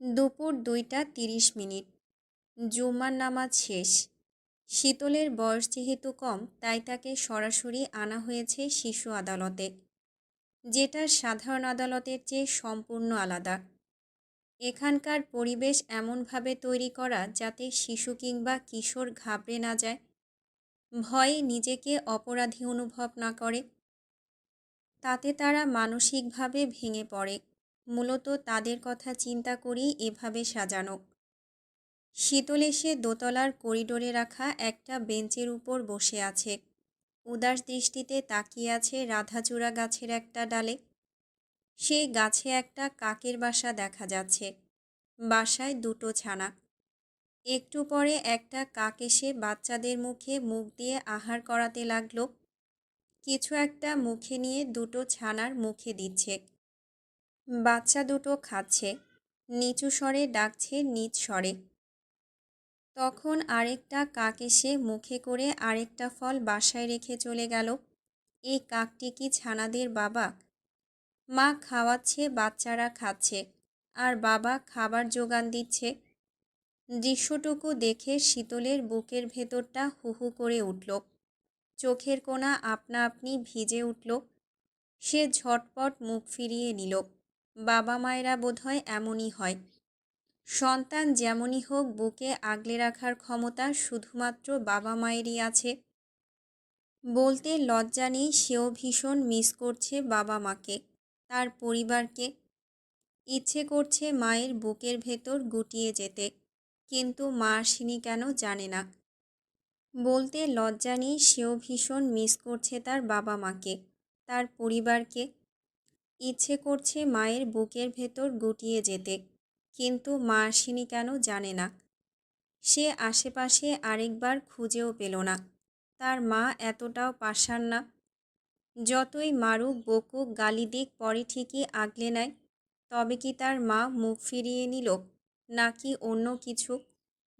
দুপুর দুইটা তিরিশ মিনিট। জুম্মার নামাজ শেষ। শীতলের বয়স যেহেতু কম, তাই তাকে সরাসরি আনা হয়েছে শিশু আদালতে। যেটা সাধারণ আদালতের চেয়ে সম্পূর্ণ আলাদা। এখানকার পরিবেশ এমনভাবে তৈরি করা যাতে শিশু কিংবা কিশোর ঘাবড়ে না যায়। ভয়ে নিজেকে অপরাধী অনুভব না করে। তাতে তারা মানসিকভাবে ভেঙে পড়ে। মূলত তাদের কথা চিন্তা করেই এভাবে সাজানো। শীতল এসে দোতলার করিডোরে রাখা একটা বেঞ্চের উপর বসে আছে। উদাস দৃষ্টিতে তাকিয়ে আছে রাধাচূড়া গাছের একটা ডালে। সেই গাছে একটা কাকের বাসা দেখা যাচ্ছে। বাসায় দুটো ছানা। একটু পরে একটা কাক এসে বাচ্চাদের মুখে মুখ দিয়ে আহার করাতে লাগল। কিছু একটা মুখে নিয়ে দুটো ছানার মুখে দিচ্ছে। বাচ্চা দুটো খাচ্ছে, নিচু স্বরে ডাকছে নিচ স্বরে। তখন আরেকটা কাক এসে মুখে করে আরেকটা ফল বাসায় রেখে চলে গেল। এই কাকটি কি ছানাদের বাবা? মা খাওয়াচ্ছে, বাচ্চারা খাচ্ছে, আর বাবা খাবার যোগান দিচ্ছে। দৃশ্যটুকু দেখে শীতলের বুকের ভেতরটা হুহু করে উঠল। চোখের কোনা আপনা আপনি ভিজে উঠল। সে ঝটপট মুখ ফিরিয়ে নিল। বাবা মায়েরা বোধহয় এমনই হয়। সন্তান যেমনই হোক, বুকে আগলে রাখার ক্ষমতা শুধুমাত্র বাবা মায়েরই আছে। বলতে লজ্জা নেই, সেও ভীষণ মিস করছে বাবা মাকে তার পরিবারকে। ইচ্ছে করছে মায়ের বুকের ভেতর গুটিয়ে যেতে, কিন্তু মা আসেনি কেন জানে না। বলতে লজ্জা নেই, সেও ভীষণ মিস করছে তার বাবা মাকে তার পরিবারকে। ইচ্ছে করছে মায়ের বুকের ভেতর গুটিয়ে যেতে, কিন্তু মা আসেনি কেন জানে না। সে আশেপাশে আরেকবার খুঁজেও পেল না। তার মা এতটাও পাশান না। যতই মারুক বকুক গালি দিক পরে ঠিকই আগলে নেয়, তবে কি তার মা মুখ ফিরিয়ে নিল, নাকি অন্য কিছু?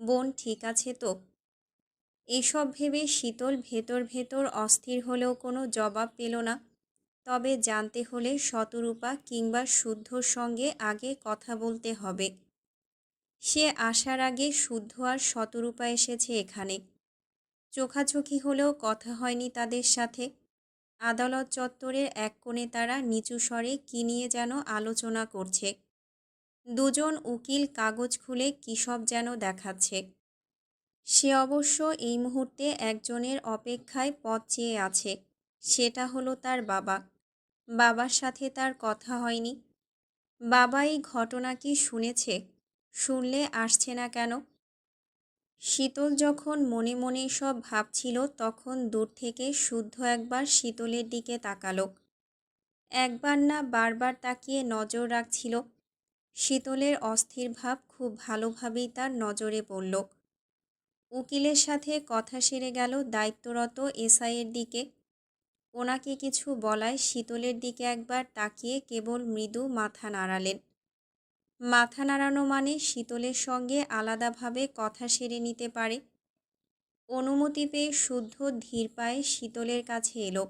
বোন ঠিক আছে তো? এসব ভেবে শীতল ভেতর ভেতর অস্থির হলেও কোনো জবাব পেল না। তবে জানতে হলে শতরূপা কিংবা শুদ্ধর সঙ্গে আগে কথা বলতে হবে। সে আসার আগে শুদ্ধ আর শতরূপা এসেছে এখানে। চোখাচোখি হলেও কথা হয়নি তাদের সাথে। আদালত চত্বরের এক কোণে তারা নিচু স্বরে কী নিয়ে যেন আলোচনা করছে। দুজন উকিল কাগজ খুলে কী সব যেন দেখাচ্ছে। সে অবশ্য এই মুহূর্তে একজনের অপেক্ষায় পথ চেয়ে আছে। সেটা হলো তার বাবা। বাবার সাথে তার কথা হয়নি। বাবা এই ঘটনা কি শুনেছে, শুনলে আসছে না কেন? শীতল যখন মনে মনে সব ভাবছিল, তখন দূর থেকে শুদ্ধ একবার শীতলের দিকে তাকালো। একবার না বারবার তাকিয়ে নজর রাখছিল। শীতলের অস্থির ভাব খুব ভালোভাবেই তার নজরে পড়ল। উকিলের সাথে কথা সেরে গেল দায়িত্বরত এসআইয়ের দিকে। ওনাকে কিছু বলায় শীতলের দিকে একবার তাকিয়ে কেবল মৃদু মাথা নাড়ালেন। মাথা নাড়ানো মানে শীতলের সঙ্গে আলাদাভাবে কথা সেরে নিতে পারে। অনুমতি পেয়ে শুদ্ধ ধীর পায়ে শীতলের কাছে এলো।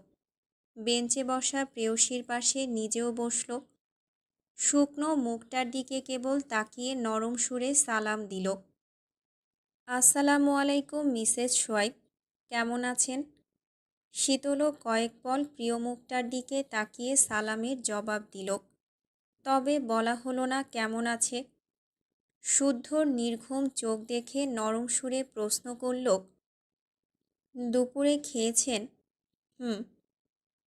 বেঞ্চে বসা প্রেয়সীর পাশে নিজেও বসল। শুকনো মুখটার দিকে কেবল তাকিয়ে নরম সুরে সালাম দিল। আসসালামু আলাইকুম, মিসেস সোয়াইব কেমন আছেন? শীতলও কয়েক পল প্রিয় মুখটার দিকে তাকিয়ে সালামের জবাব দিল। তবে বলা হলো না কেমন আছে। শুদ্ধর নির্ঘুম চোখ দেখে নরম সুরে প্রশ্ন করল, দুপুরে খেয়েছেন? হুম।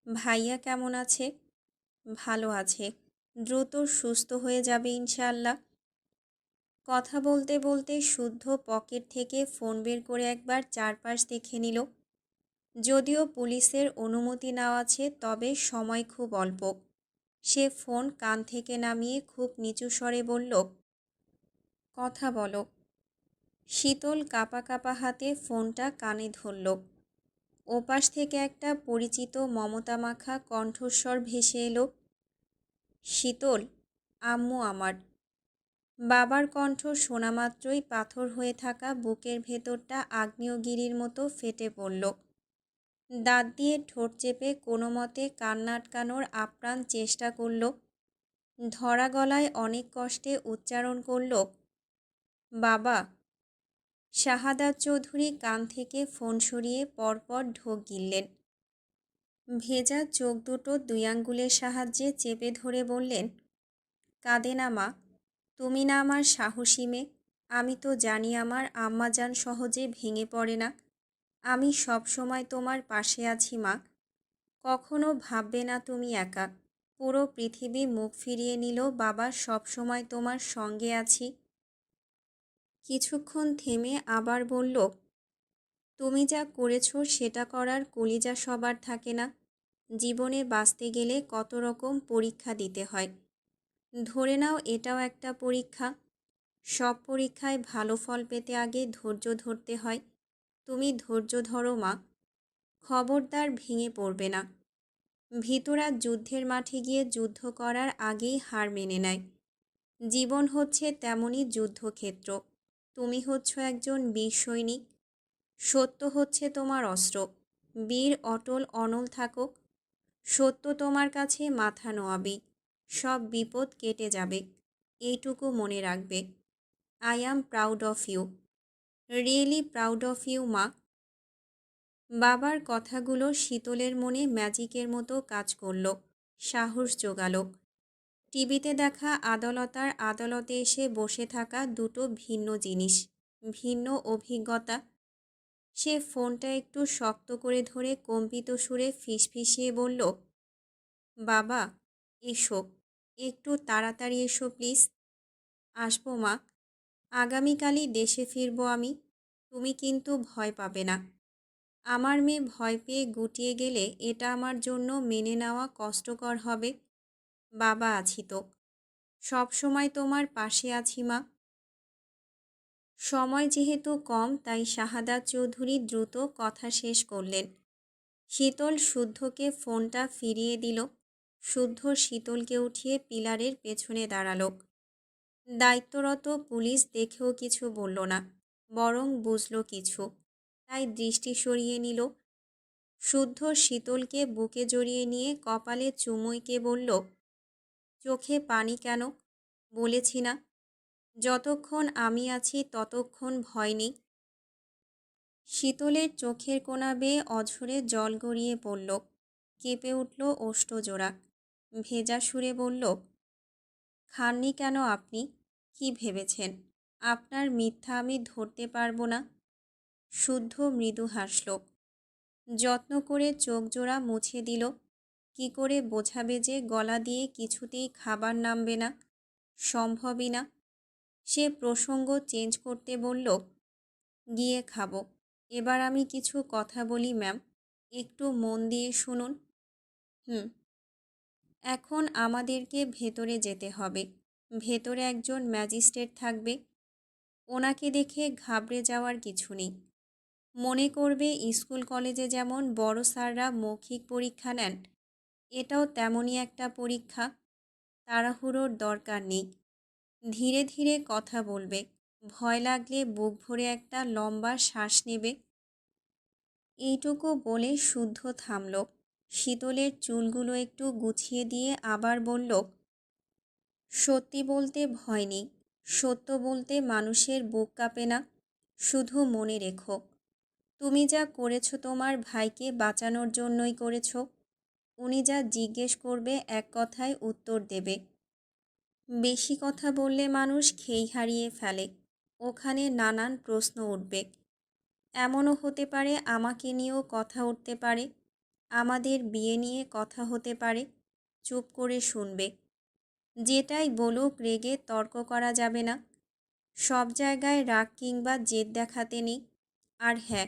ভাইয়া কেমন আছে? ভালো আছে। দ্রুত সুস্থ হয়ে যাবে ইনশাল্লাহ কথা বলতে বলতে শুদ্ধ পকেট থেকে ফোন বের করে একবার চারপাশ দেখে নিল। যদিও পুলিশের অনুমতি নেওয়া আছে, তবে সময় খুব অল্প। সে ফোন কান থেকে নামিয়ে খুব নিচু স্বরে বলল, কথা বলো। শীতল কাপা কাপা হাতে ফোনটা কানে ধরল। ওপাশ থেকে একটা পরিচিত মমতা মাখা কণ্ঠস্বর ভেসে এলো, শীতল, আম্মু আমার। বাবার কণ্ঠ শোনা মাত্রই পাথর হয়ে থাকা বুকের ভেতরটা আগ্নেয়গিরির মতো ফেটে পড়ল। দাঁত দিয়ে ঠোঁট চেপে কোনো মতে কান্না আটকানোর আপ্রাণ চেষ্টা করল। ধরা গলায় অনেক কষ্টে উচ্চারণ করল, বাবা। শাহাদাত চৌধুরী কান থেকে ফোন সরিয়ে পরপর ঢোক গিললেন। ভেজা চোখ দুটো দুই আঙ্গুলের সাহায্যে চেপে ধরে বললেন, কাঁদে না মা, তুমি না আমার সাহসী মেয়ে, আমি তো জানি আমার আম্মাজান সহজে ভেঙে পড়ে না। আমি সব সময় তোমার পাশে আছি, মা। কখনো ভাববে না তুমি একা। পুরো পৃথিবী মুখ ফিরিয়ে নিল, বাবা সব সময় তোমার সঙ্গে আছি। কিছুক্ষণ থেমে আবার বলল, তুমি যা করেছ সেটা করার কলিজা সবার থাকে না। জীবনে বাঁচতে গেলে কত রকম পরীক্ষা দিতে হয়। ধরে নাও এটাও একটা পরীক্ষা। সব পরীক্ষায় ভালো ফল পেতে আগে ধৈর্য ধরতে হয়। তুমি ধৈর্য ধরো মা, খবরদার ভেঙে পড়বে না। ভিতরা যুদ্ধের মাঠে গিয়ে যুদ্ধ করার আগেই হার মেনে নেয়। জীবন হচ্ছে তেমনই যুদ্ধক্ষেত্র। তুমি হচ্ছ একজন বীর সৈনিক। সত্য হচ্ছে তোমার অস্ত্র। বীর অটল অনল থাকুক। সত্য তোমার কাছে মাথা নোয়াবি। সব বিপদ কেটে যাবে। এইটুকু মনে রাখবে। I am proud of you. Really proud of you, মা। বাবার কথাগুলো শীতলের মনে ম্যাজিকের মতো কাজ করল, সাহস জোগাল। টিভিতে দেখা আদালতার আদালতে এসে বসে থাকা দুটো ভিন্ন জিনিস, ভিন্ন অভিজ্ঞতা। সে ফোনটা একটু শক্ত করে ধরে কম্পিত সুরে ফিসফিসিয়ে বলল, বাবা, এসো, একটু তাড়াতাড়ি এসো প্লিজ। আসব, মা। আগামীকালই দেশে ফিরবো আমি, তুমি কিন্তু ভয় পাবে না। আমার মেয়ে ভয় পেয়ে গুটিয়ে গেলে এটা আমার জন্য মেনে নেওয়া কষ্টকর হবে। বাবা আছি তো। সব সময় তোমার পাশে আছি মা। সময় যেহেতু কম, তাই শাহাদাত চৌধুরী দ্রুত কথা শেষ করলেন। শীতল শুদ্ধকে ফোনটা ফিরিয়ে দিল। শুদ্ধ শীতলকে উঠিয়ে পিলারের পেছনে দাঁড়াল। দায়িত্বরত পুলিশ দেখেও কিছু বলল না, বরং বুঝল কিছু। তাই দৃষ্টি সরিয়ে নিল। শুদ্ধ শীতলকে বুকে জড়িয়ে নিয়ে কপালে চুমুইকে বলল, চোখে পানি কেন? বলেছি না। যতক্ষণ আমি আছি ততক্ষণ ভয় নেই। শীতলের চোখের কোনা বেয়ে অঝরে জল গড়িয়ে পড়ল, কেঁপে উঠল ওষ্ঠজোড়া। ভেজা সুরে বলল, খাননি কেন আপনি? কি ভেবেছেন? আপনার মিথ্যা আমি ধরতে পারব না। শুদ্ধ মৃদু হাসল। যত্ন করে চোখ জোড়া মুছে দিল। কি করে বোঝাবে যে গলা দিয়ে কিছুতেই খাবার নামবে না? সম্ভবই না। সে প্রসঙ্গ চেঞ্জ করতে বলল, গিয়ে খাব। এবার আমি কিছু কথা বলি, ম্যাম। একটু মন দিয়ে শুনুন। হুম। এখন আমাদেরকে ভেতরে যেতে হবে। ভেতরে একজন ম্যাজিস্ট্রেট থাকবে। ওনাকে দেখে ঘাবড়ে যাওয়ার কিছু নেই। মনে করবে স্কুল কলেজে যেমন বড় স্যাররা মৌখিক পরীক্ষা নেন, এটাও তেমনই একটা পরীক্ষা। তাড়াহুড়োর দরকার নেই। ধীরে ধীরে কথা বলবে। ভয় লাগলে বুক ভরে একটা লম্বা শ্বাস নেবে। এইটুকু বলে শুদ্ধ থামল। শীতলের চুলগুলো একটু গুছিয়ে দিয়ে আবার বলল সত্যি বলতে ভয় নেই। সত্য বলতে মানুষের বুক কাঁপে না। শুধু মনে রেখো। তুমি যা করেছ তোমার ভাইকে বাঁচানোর জন্যই করেছ। উনি যা জিজ্ঞেস করবে এক কথায় উত্তর দেবে। বেশি কথা বললে মানুষ খেই হারিয়ে ফেলে। ওখানে নানান প্রশ্ন উঠবে। এমনও হতে পারে আমাকে নিয়েও কথা উঠতে পারে। আমাদের বিয়ে নিয়ে কথা হতে পারে। চুপ করে শুনবে। যেটাই বলুক, রেগে তর্ক করা যাবে না। সব জায়গায় রাগ কিংবা জেদ দেখাতে নেই। আর হ্যাঁ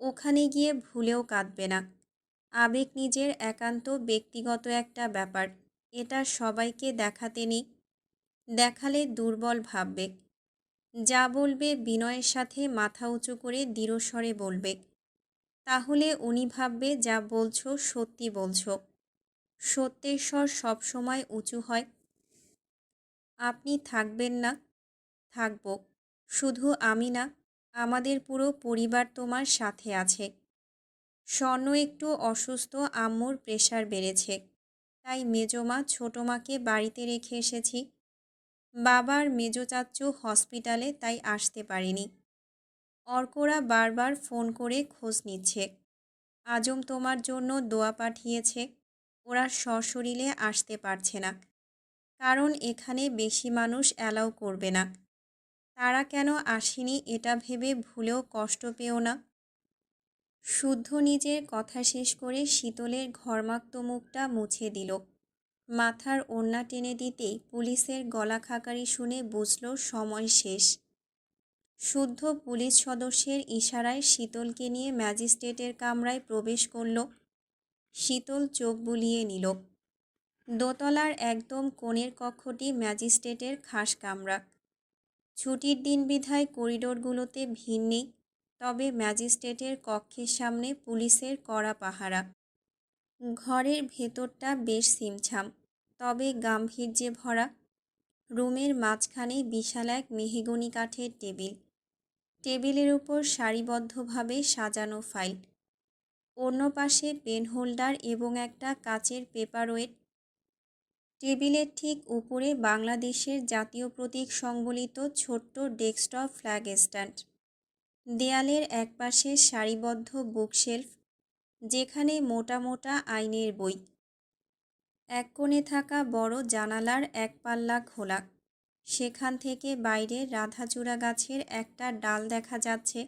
ওখানে গিয়ে ভুলেও কাঁদবে না। আবেগ নিজের একান্ত, ব্যক্তিগত একটা ব্যাপার। এটা সবাইকে দেখাতে নেই। দেখালে দুর্বল ভাববে। যা বলবে বিনয়ের সাথে মাথা উঁচু করে দৃঢ়স্বরে বলবে। তাহলে উনি ভাববে, যা বলছো সত্যি বলছো। সত্যের স্বর সবসময় উঁচু হয়। আপনি থাকবেন না, থাকব। শুধু আমি না, আমাদের পুরো পরিবার তোমার সাথে আছে। স্বর্ণ একটু অসুস্থ, আম্মুর প্রেশার বেড়েছে। তাই মেজমা ছোটো মাকে বাড়িতে রেখে এসেছি। বাবার মেজো চাচ্চু হসপিটালে তাই আসতে পারিনি। অর্করা বারবার ফোন করে খোঁজ নিচ্ছে। আজম তোমার জন্য দোয়া পাঠিয়েছে। ওরা সশরীরে আসতে পারছে না। কারণ এখানে বেশি মানুষ অ্যালাউ করবে না। তারা কেন আসেনি এটা ভেবে ভুলেও কষ্ট পেও না। শুদ্ধ নিজের কথা শেষ করে শীতলের ঘর্মাক্ত মুখটা মুছে দিল। মাথার ওড়না টেনে দিতেই পুলিশের গলা খাকারি শুনে বুঝল সময় শেষ। শুদ্ধ পুলিশ সদস্যের ইশারায় শীতলকে নিয়ে ম্যাজিস্ট্রেটের কামরায় প্রবেশ করল। শীতল চোখ বুলিয়ে নিল। দোতলার একদম কোণের কক্ষটি ম্যাজিস্ট্রেটের খাস কামরা ছুটির দিন বিধায় করিডোরগুলোতে ভিড় নেই, তবে ম্যাজিস্ট্রেটের কক্ষের সামনে পুলিশের কড়া পাহারা। ঘরের ভেতরটা বেশ সিমছাম, তবে গাম্ভীর্যে ভরা। রুমের মাঝখানে বিশাল এক মেহগনি কাঠের টেবিল। টেবিলের উপর সারিবদ্ধভাবে সাজানো ফাইল। অন্য পাশে পেন হোল্ডার এবং একটা কাচের পেপার ওয়েট টেবিলের ঠিক উপরে বাংলাদেশের জাতীয় প্রতীক সংবলিত ছোট্ট ডেস্কটপ ফ্ল্যাগ স্ট্যান্ড। দেয়ালের একপাশে সারিবদ্ধ বুকশেলফ, যেখানে মোটা মোটা আইনের বই। এক কোণে থাকা বড় জানালার এক পাল্লা খোলা। সেখান থেকে বাইরে রাধাচূড়া গাছের একটা ডাল দেখা যাচ্ছে।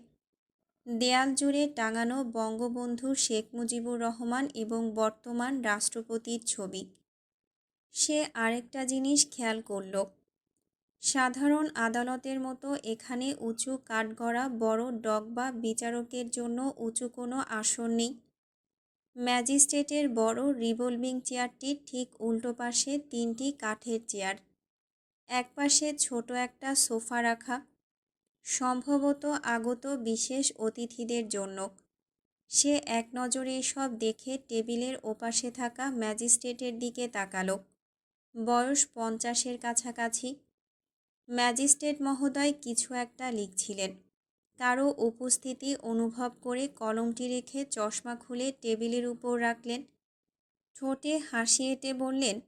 দেয়াল জুড়ে টাঙানো বঙ্গবন্ধু শেখ মুজিবুর রহমান এবং বর্তমান রাষ্ট্রপতির ছবি। সে আরেকটা জিনিস খেয়াল করল। সাধারণ আদালতের মতো এখানে উঁচু কাঠগড়া, বড় ডগ বা বিচারকের জন্য উঁচু কোনো আসন নেই। ম্যাজিস্ট্রেটের বড় রিভলভিং চেয়ারটির ঠিক উল্টো পাশে তিনটি কাঠের চেয়ার। একপাশে ছোট একটা সোফা রাখা। সম্ভবত আগত বিশেষ অতিথিদের জন্য। সে এক নজরে এসব দেখে টেবিলের ওপাশে থাকা ম্যাজিস্ট্রেটের দিকে তাকালো। বয়স পঞ্চাশের কাছাকাছি। ম্যাজিস্ট্রেট মহোদয় কিছু একটা লিখছিলেন। কারও উপস্থিতি অনুভব করে কলমটি রেখে চশমা খুলে টেবিলের উপর রাখলেন। ঠোঁটে হাসি এঁটে বললেন,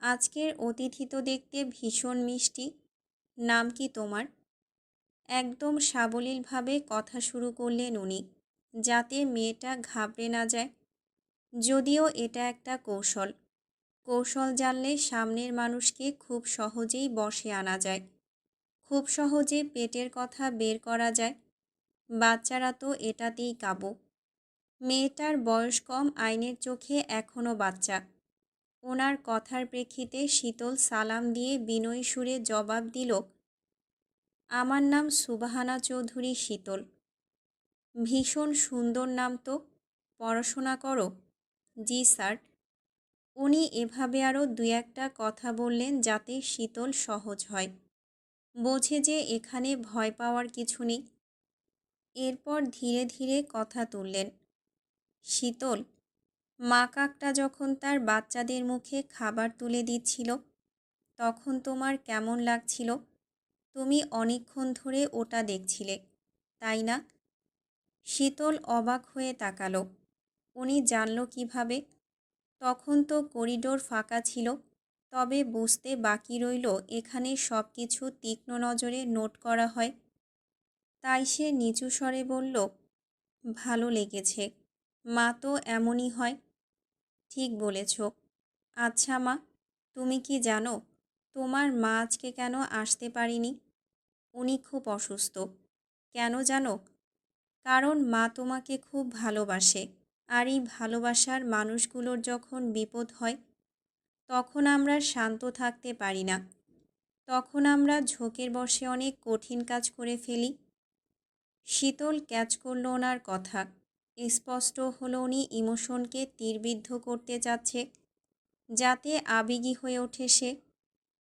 আজকের অতিথি তো দেখতে ভীষণ মিষ্টি। নাম কি তোমার? একদম সাবলীলভাবে কথা শুরু করলেন উনি, যাতে মেয়েটা ঘাবড়ে না যায়। যদিও এটা একটা কৌশল। কৌশল জানলে সামনের মানুষকে খুব সহজেই বসে আনা যায়। খুব সহজে পেটের কথা বের করা যায়। বাচ্চারা তো এটাতেই কাবু। মেয়েটার বয়স কম, আইনের চোখে এখনও বাচ্চা। ওনার কথার প্রেক্ষিতে শীতল সালাম দিয়ে বিনয়ী সুরে জবাব দিল, আমার নাম সুবাহানা চৌধুরী শীতল। ভীষণ সুন্দর নাম তো, পড়াশোনা করো? জি স্যার। উনি এভাবে আরও দু একটা কথা বললেন যাতে শীতল সহজ হয়। বোঝে যে এখানে ভয় পাওয়ার কিছু নেই। এরপর ধীরে ধীরে কথা তুললেন। শীতল, মা কাকটা যখন তার বাচ্চাদের মুখে খাবার তুলে দিচ্ছিল, তখন তোমার কেমন লাগছিল? তুমি অনেকক্ষণ ধরে ওটা দেখছিলে, তাই না? শীতল অবাক হয়ে তাকালো। উনি জানল কীভাবে? তখন তো করিডোর ফাঁকা ছিল, তবে বুঝতে বাকি রইল এখানে সব কিছু তীক্ষ্ণ নজরে নোট করা হয়। তাই সে নিচু স্বরে বলল, ভালো লেগেছে, মা তো এমনই হয়। ঠিক বলেছ। আচ্ছা মা, তুমি কি জানো, তোমার মা আজকে কেন আসতে পারিনি? উনি খুব অসুস্থ। কেন জানো? কারণ মা তোমাকে খুব ভালোবাসে। আর এই ভালোবাসার মানুষগুলোর যখন বিপদ হয়, তখন আমরা শান্ত থাকতে পারি না। তখন আমরা ঝোঁকের বসে অনেক কঠিন কাজ করে ফেলি। শীতল ক্যাচ করল ওনার কথা। স্পষ্ট হলো উনি ইমোশনকে তীরবিদ্ধ করতে চাচ্ছে, যাতে আবেগী হয়ে ওঠে সে।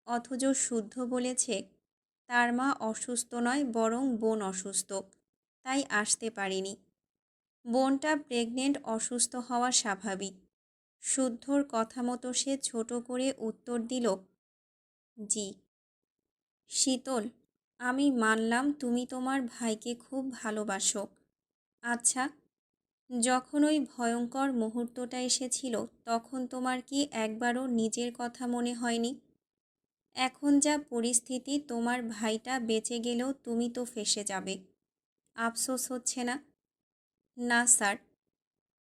অথচ শুদ্ধ বলেছে, তার মা অসুস্থ নয়, বরং বোন অসুস্থ। তাই আসতে পারিনি। বোনটা প্রেগনেন্ট অসুস্থ হওয়া স্বাভাবিক। শুদ্ধর কথা মতো সে ছোট করে উত্তর দিল, জি। শীতল, আমি মানলাম তুমি তোমার ভাইকে খুব ভালোবাসো। আচ্ছা যখন ওই ভয়ঙ্কর মুহূর্তটা এসেছিল, তখন তোমার কি একবারও নিজের কথা মনে হয়নি? এখন যা পরিস্থিতি, তোমার ভাইটা বেঁচে গেলেও তুমি তো ফেসে যাবে। আফসোস হচ্ছে না? না, স্যার।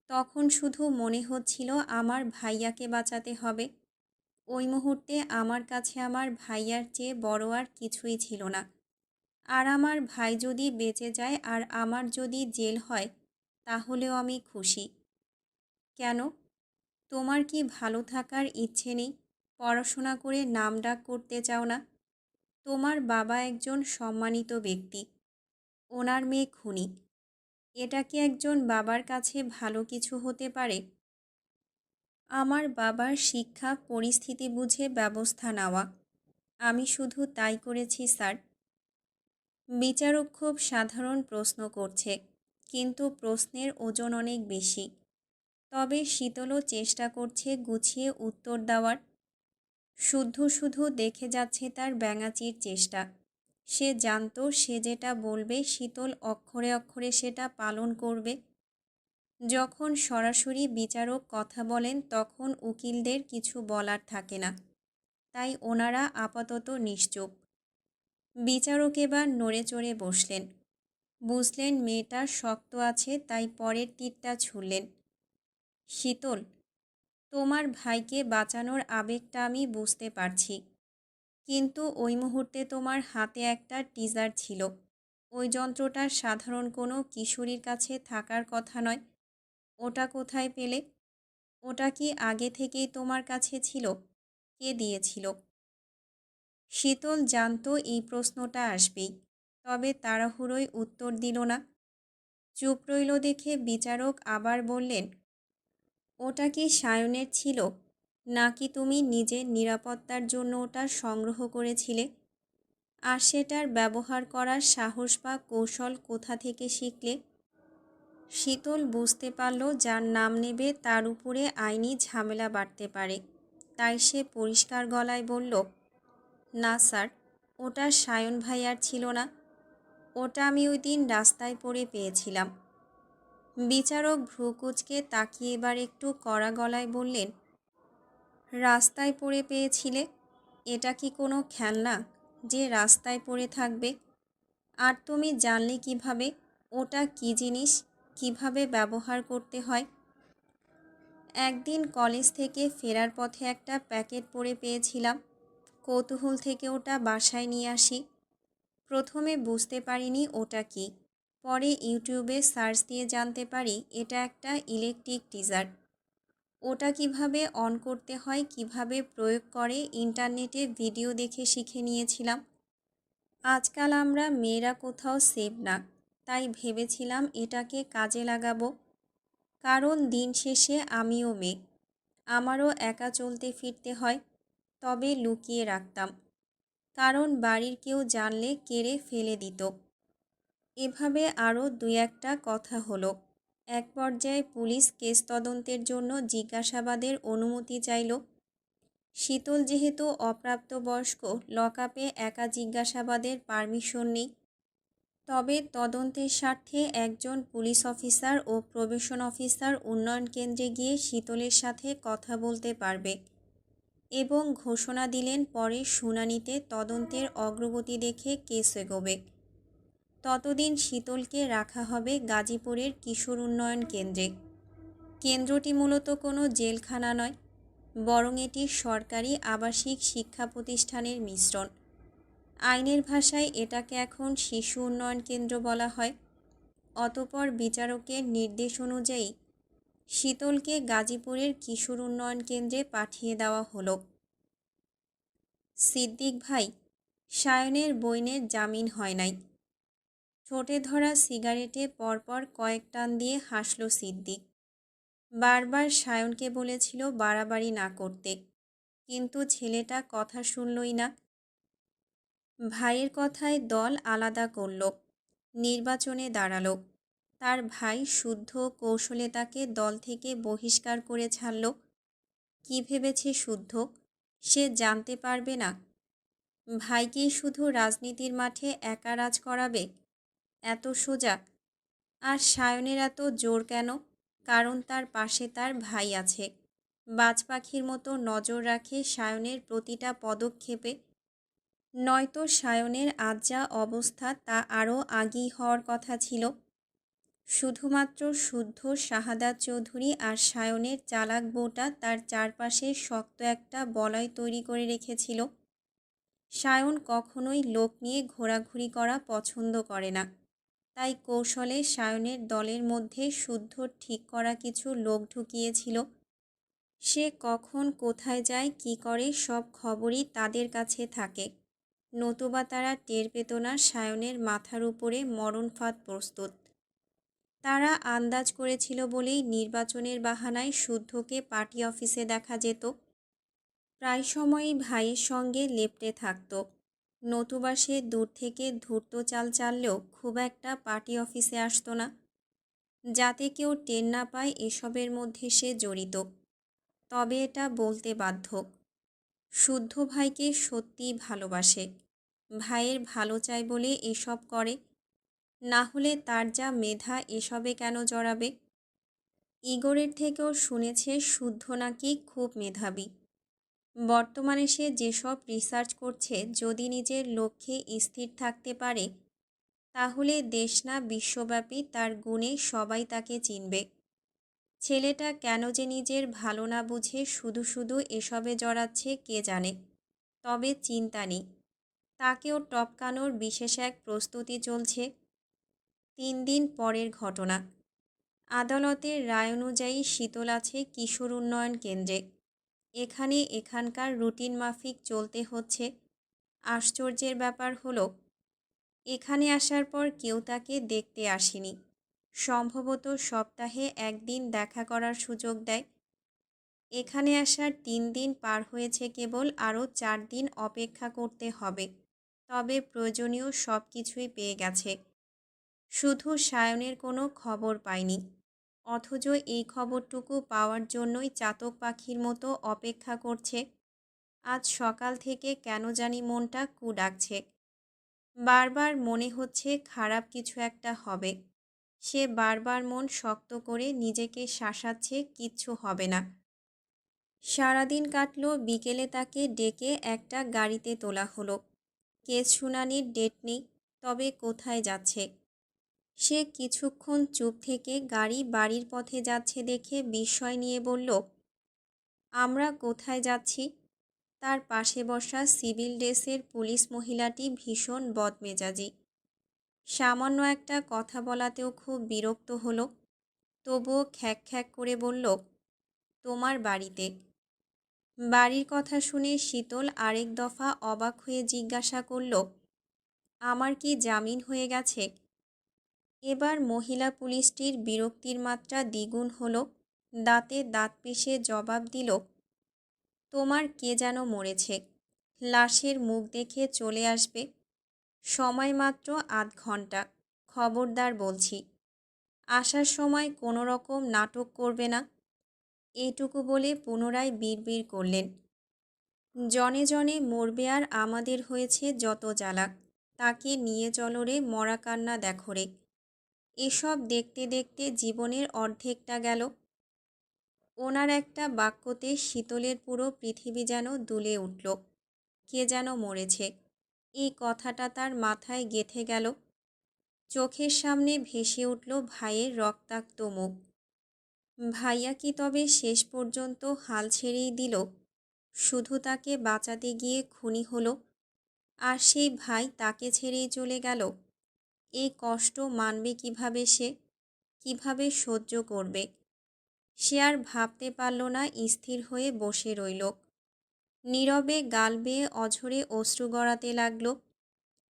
তখন শুধু মনে হচ্ছিল আমার ভাইয়াকে বাঁচাতে হবে। ওই মুহূর্তে আমার কাছে আমার ভাইয়ার চেয়ে বড় আর কিছুই ছিল না। আর আমার ভাই যদি বেঁচে যায় আর আমার যদি জেল হয়, তাহলেও আমি খুশি। কেন? তোমার কি ভালো থাকার ইচ্ছে নেই? পড়াশোনা করে নাম ডাক করতে চাও না? তোমার বাবা একজন সম্মানিত ব্যক্তি। ওনার মেয়ে খুনি। এটা কি একজন বাবার কাছে ভালো কিছু হতে পারে? আমার বাবার শিক্ষা, পরিস্থিতি বুঝে ব্যবস্থা নেওয়া। আমি শুধু তাই করেছি, স্যার। বিচারক খুব সাধারণ প্রশ্ন করছে, কিন্তু প্রশ্নের ওজন অনেক বেশি। তবে শীতলও চেষ্টা করছে গুছিয়ে উত্তর দেওয়ার। শুদ্ধ শুধু দেখে যাচ্ছে তার ব্যাঙাচির চেষ্টা। সে জানতো, সে যেটা বলবে, শীতল অক্ষরে অক্ষরে সেটা পালন করবে। যখন সরাসরি বিচারক কথা বলেন, তখন উকিলদের কিছু বলার থাকে না। তাই ওনারা আপাতত নিশ্চুপ। বিচারক এবার নড়ে চড়ে বসলেন। বুঝলেন মেয়েটা শক্ত আছে, তাই পরের তীরটা ছুড়লেন শীতল, তোমার ভাইকে বাঁচানোর আবেগটা আমি বুঝতে পারছি। কিন্তু ওই মুহূর্তে তোমার হাতে একটা টিজার ছিল। ওই যন্ত্রটা সাধারণ কোনো কিশোরীর কাছে থাকার কথা নয়। ওটা কোথায় পেলে? ওটা কি আগে থেকেই তোমার কাছে ছিল? কে দিয়েছিল? শীতল জানতো এই প্রশ্নটা আসবেই, তবে তাড়াহুড়োয় উত্তর দিল না। চুপ রইল দেখে বিচারক আবার বললেন, ওটা কি সায়নের ছিল? নাকি তুমি নিজের নিরাপত্তার জন্য ওটা সংগ্রহ করেছিলে? আর সেটার ব্যবহার করার সাহস বা কৌশল কোথা থেকে শিখলে? শীতল বুঝতে পারল যার নাম নেবে তার উপরে আইনি ঝামেলা বাড়তে পারে। তাই সে পরিষ্কার গলায় বলল, না স্যার, ওটা সায়ন ভাই আর ছিল না। ওটা আমি ওই দিন রাস্তায় পড়ে পেয়েছিলাম। বিচারক ভ্রুকুচকে তাকিয়ে এবার একটু কড়া গলায় বললেন রাস্তায় পড়ে পেয়েছিলে? এটা কি কোনো খেলনা যে রাস্তায় পড়ে থাকবে? আর তুমি জানলে কীভাবে? ওটা কি জিনিস? কীভাবে ব্যবহার করতে হয়? একদিন কলেজ থেকে ফেরার পথে একটা প্যাকেট পড়ে পেয়েছিলাম। কৌতূহল থেকে ওটা বাসায় নিয়ে আসি। প্রথমে বুঝতে পারিনি ওটা কি। পরে ইউটিউবে সার্চ দিয়ে জানতে পারি এটা একটা ইলেকট্রিক টিজার। ওটা কীভাবে অন করতে হয়, কীভাবে প্রয়োগ করে, ইন্টারনেটে ভিডিও দেখে শিখে নিয়েছিলাম। আজকাল আমরা মেয়েরা কোথাও সেভ না, তাই ভেবেছিলাম এটাকে কাজে লাগাবো। কারণ দিন শেষে আমিও মেয়ে, আমারও একা চলতে ফিরতে হয়, তবে লুকিয়ে রাখতাম। কারণ বাড়ির কেউ জানলে কেড়ে ফেলে দিত। এভাবে আরও দু একটা কথা হলো। এক পর্যায়ে পুলিশ কেস তদন্তের জন্য জিজ্ঞাসাবাদের অনুমতি চাইল। শীতল যেহেতু অপ্রাপ্তবয়স্ক, লকআপে একা জিজ্ঞাসাবাদের পারমিশন নেই। তবে তদন্তের স্বার্থে একজন পুলিশ অফিসার ও প্রবেশন অফিসার উন্নয়ন কেন্দ্রে গিয়ে শীতলের সাথে কথা বলতে পারবে এবং ঘোষণা দিলেন পরে শুনানিতে তদন্তের অগ্রগতি দেখে কেস এগোবে। ততদিন শীতলকে রাখা হবে গাজীপুরের কিশোর উন্নয়ন কেন্দ্রে। কেন্দ্রটি মূলত কোনো জেলখানা নয়, বরং এটি সরকারি আবাসিক শিক্ষা প্রতিষ্ঠানের মিশ্রণ। আইনের ভাষায় এটাকে এখন শিশু উন্নয়ন কেন্দ্র বলা হয়। অতপর বিচারকের নির্দেশ অনুযায়ী শীতলকে গাজীপুরের কিশোর উন্নয়ন কেন্দ্রে পাঠিয়ে দেওয়া হলো। সিদ্দিক ভাই, সায়নের বইনের জামিন হয় নাই। ঠোঁটে ধরা সিগারেটে পরপর কয়েক টান দিয়ে হাসল সিদ্দিক। বারবার সায়নকে বলেছিল বাড়াবাড়ি না করতে, কিন্তু ছেলেটা কথা শুনলই না। ভাইয়ের কথায় দল আলাদা করল, নির্বাচনে দাঁড়াল। তার ভাই শুদ্ধ কৌশলে তাকে দল থেকে বহিষ্কার করে ছাড়ল। কি ভেবেছে শুদ্ধ? সে জানতে পারবে না। ভাইকেই শুধু রাজনীতির মাঠে একা রাজ করাবে? এত সোজা। আর সায়নের এত জোর কেন? কারণ তার পাশে তার ভাই আছে। বাজ পাখির মতো নজর রাখে সায়নের প্রতিটা পদক্ষেপে। নয়তো সায়নের আজ যা অবস্থা তা আরও আগেই হওয়ার কথা ছিল। শুধুমাত্র শুদ্ধ শাহাদাত চৌধুরী আর সায়নের চালাক বউটা তার চারপাশে শক্ত একটা বলয় তৈরি করে রেখেছিল। সায়ন কখনোই লোক নিয়ে ঘোরাঘুরি করা পছন্দ করে না। তাই কৌশলে সায়নের দলের মধ্যে শুদ্ধ ঠিক করা কিছু লোক ঢুকিয়েছিল। সে কখন কোথায় যায়, কি করে, সব খবরই তাদের কাছে থাকে। নতুবা তারা টের পেত না সায়নের মাথার উপরে মরণফাঁদ প্রস্তুত। তারা আন্দাজ করেছিল বলেই নির্বাচনের বাহানায় শুদ্ধকে পার্টি অফিসে দেখা যেত। প্রায় সময়ই ভাইয়ের সঙ্গে লেপটে থাকত। নতুবা সে দূর থেকে ধূর্ত চাল চাললেও খুব একটা পার্টি অফিসে আসতো না। যাতে কেউ টের না পায় এসবের মধ্যে সে জড়িত। তবে এটা বলতে বাধ্য। শুদ্ধ ভাইকে সত্যিই ভালোবাসে। ভাইয়ের ভালো চায় বলে এসব করে। না হলে তার যা মেধা এসবে কেন জড়াবে? ইগোরের থেকেও শুনেছে শুদ্ধ নাকি খুব মেধাবী। বর্তমানে সে যেসব রিসার্চ করছে, যদি নিজের লক্ষ্যে স্থির থাকতে পারে, তাহলে দেশ না বিশ্বব্যাপী তার গুণে সবাই তাকে চিনবে। ছেলেটা কেন যে নিজের ভালো না বুঝে শুধু শুধু এসবে জড়াচ্ছে কে জানে? তবে চিন্তা নেই। তাকেও টপকানোর বিশেষ এক প্রস্তুতি চলছে। তিন দিন পরের ঘটনা। আদালতের রায় অনুযায়ী শীতল আছে কিশোর উন্নয়ন কেন্দ্রে। এখানে এখানকার রুটিন মাফিক চলতে হচ্ছে। আশ্চর্যের ব্যাপার হলো, এখানে আসার পর কেউ তাকে দেখতে আসেনি। সম্ভবত সপ্তাহে একদিন দেখা করার সুযোগ দেয়। এখানে আসার তিন দিন পার হয়েছে কেবল আরও চার দিন অপেক্ষা করতে হবে। তবে প্রয়োজনীয় সব কিছুই পেয়ে গেছে। শুধু সায়নের কোনো খবর পায়নি অথচ এই খবরটুকু পাওয়ার জন্যই চাতক পাখির মতো অপেক্ষা করছে। আজ সকাল থেকে কেন জানি মনটা কু ডাকছে বারবার মনে হচ্ছে খারাপ কিছু একটা হবে। সে বারবার মন শক্ত করে নিজেকে শাসাচ্ছে কিচ্ছু হবে না। সারাদিন কাটল, বিকেলে তাকে ডেকে একটা গাড়িতে তোলা হলো। কেস শুনানির ডেট নেই, তবে কোথায় যাচ্ছে? সে কিছুক্ষণ চুপ থেকে গাড়ি বাড়ির পথে যাচ্ছে দেখে বিস্ময় নিয়ে বলল, আমরা কোথায় যাচ্ছি? তার পাশে বসা সিভিল ড্রেসের পুলিশ মহিলাটি ভীষণ বদমেজাজি। সামান্য একটা কথা বলাতেও খুব বিরক্ত হলো, তবুও খ্যাক খ্যাক করে বলল, তোমার বাড়িতে? বাড়ির কথা শুনে শীতল আরেক দফা অবাক হয়ে জিজ্ঞাসা করল, আমার কি জামিন হয়ে গেছে? এবার মহিলা পুলিশটির বিরক্তির মাত্রা দ্বিগুণ হলো। দাঁতে দাঁত পিষে জবাব দিল, তোমার কে যেন মরেছে। লাশের মুখ দেখে চলে আসবে। সময় মাত্র আধ ঘণ্টা। খবরদার বলছি, আসার সময় কোনো রকম নাটক করবে না এইটুকু বলে পুনরায় বিড়বিড় করলেন। জনে জনে মরবে আর আমাদের হয়েছে যত জ্বালা। তাকে নিয়ে চলরে মরা কান্না দেখো রে। এসব দেখতে দেখতে জীবনের অর্ধেকটা গেল। ওনার একটা বাক্যতে শীতলের পুরো পৃথিবী যেন দুলে উঠল। কে যেন মরেছে। এই কথাটা তার মাথায় গেথে গেল। চোখের সামনে ভেসে উঠল ভাইয়ের রক্তাক্ত মুখ। ভাইয়া কি তবে শেষ পর্যন্ত হাল ছেড়েই দিল? শুধু তাকে বাঁচাতে গিয়ে খুনি হলো? আর সেই ভাই তাকে ছেড়েই চলে গেল? এই কষ্ট মানবে কীভাবে সে? কীভাবে সহ্য করবে? সে আর ভাবতে পারল না স্থির হয়ে বসে রইল। নীরবে গাল বেয়ে অঝরে অশ্রু গড়াতে লাগল।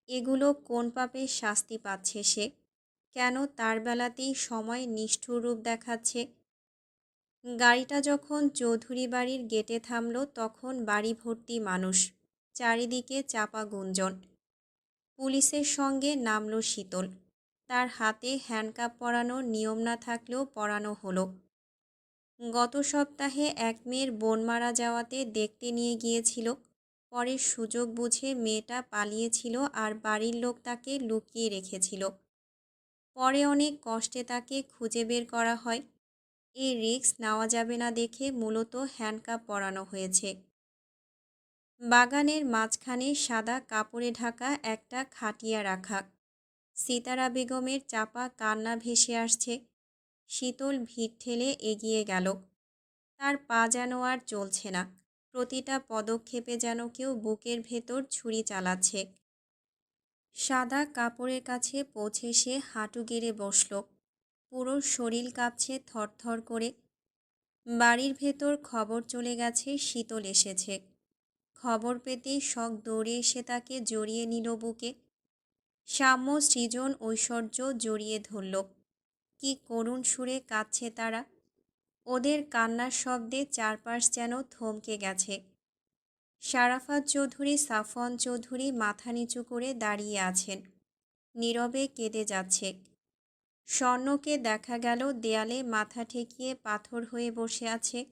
এগুলো কোন পাপে শাস্তি পাচ্ছে সে? কেন তার বেলাতেই সময় নিষ্ঠুর রূপ দেখাচ্ছে? গাড়িটা যখন চৌধুরী বাড়ির গেটে থামল, তখন বাড়ি ভর্তি মানুষ, চারিদিকে চাপা গুঞ্জন। পুলিশের সঙ্গে নামল শীতল। তার হাতে হ্যান্ডকাপ পরানোর নিয়ম না থাকলেও পরানো হলো। গত সপ্তাহে এক মেয়ের বোন মারা যাওয়াতে দেখতে নিয়ে গিয়েছিল। পরে সুযোগ বুঝে মেয়েটা পালিয়েছিল আর বাড়ির লোক তাকে লুকিয়ে রেখেছিল। পরে অনেক কষ্টে তাকে খুঁজে বের করা হয়। এই রিস্ক নেওয়া যাবে না দেখে মূলত হ্যান্ডকাপ পরানো হয়েছে। বাগানের মাঝখানে সাদা কাপড়ে ঢাকা একটা খাটিয়া রাখা। সিতারা বেগমের চাপা কান্না ভেসে আসছে। শীতল ভিড় ঠেলে এগিয়ে গেল। তার পা যেন আর চলছে না। প্রতিটা পদক্ষেপে যেন কেউ বুকের ভেতর ছুরি চালাচ্ছে। সাদা কাপড়ের কাছে পৌঁছে সে হাঁটু গেড়ে বসল। পুরো শরীর কাঁপছে থরথর করে। বাড়ির ভেতর খবর চলে গেছে, শীতল এসেছে। খবর পেতেই শখ দৌড়ে এসে তাকে জড়িয়ে নিল বুকে। সাম্য সৃজন ঐশ্বর্য জড়িয়ে ধরল। কি করুণ সুরে কাঁদছে তারা। ওদের কান্নার শব্দে চারপাশ যেন থমকে গেছে। সারাফাত চৌধুরী সাফন চৌধুরী মাথা নিচু করে দাঁড়িয়ে আছেন। নীরবে কেঁদে যাচ্ছে। স্বর্ণকে দেখা গেল দেয়ালে মাথা ঠেকিয়ে পাথর হয়ে বসে আছে।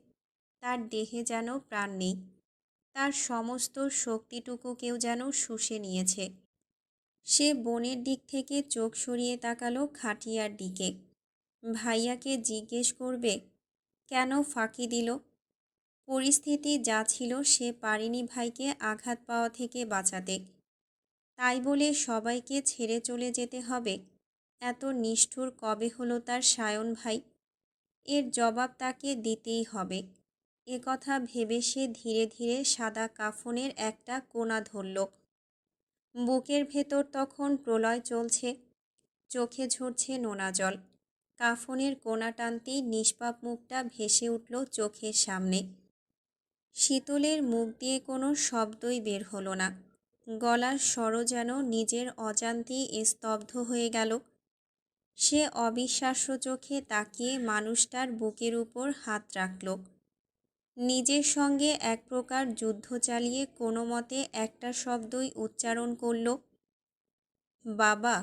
তার দেহে যেন প্রাণ নেই। তার সমস্ত শক্তিটুকু কেউ যেন শুষে নিয়েছে। সে বোনের দিক থেকে চোখ সরিয়ে তাকালো খাটিয়ার দিকে। ভাইয়াকে জিজ্ঞেস করবে, কেন ফাঁকি দিল? পরিস্থিতি যা ছিল সে পারেনি ভাইকে আঘাত পাওয়া থেকে বাঁচাতে। তাই বলে সবাইকে ছেড়ে চলে যেতে হবে। এত নিষ্ঠুর কবে হলো তার সায়ন ভাই? এর জবাব তাকে দিতেই হবে। এ কথা ভেবে সে ধীরে ধীরে সাদা কাফনের একটা কোনা ধরল। বুকের ভেতর তখন প্রলয় চলছে, চোখে ঝরছে নোনা জল। কাফনের কোনা টানতেই নিষ্পাপ মুখটা ভেসে উঠল চোখের সামনে। শীতলের মুখ দিয়ে কোনো শব্দই বের হলো না। গলার স্বরও যেন নিজের অজান্তেই স্তব্ধ হয়ে গেল। সে অবিশ্বাস্য চোখে তাকিয়ে মানুষটার বুকের উপর হাত রাখল। নিজের সঙ্গে এক প্রকার যুদ্ধ চালিয়ে কোনো মতে একটা শব্দই উচ্চারণ করল বাবা।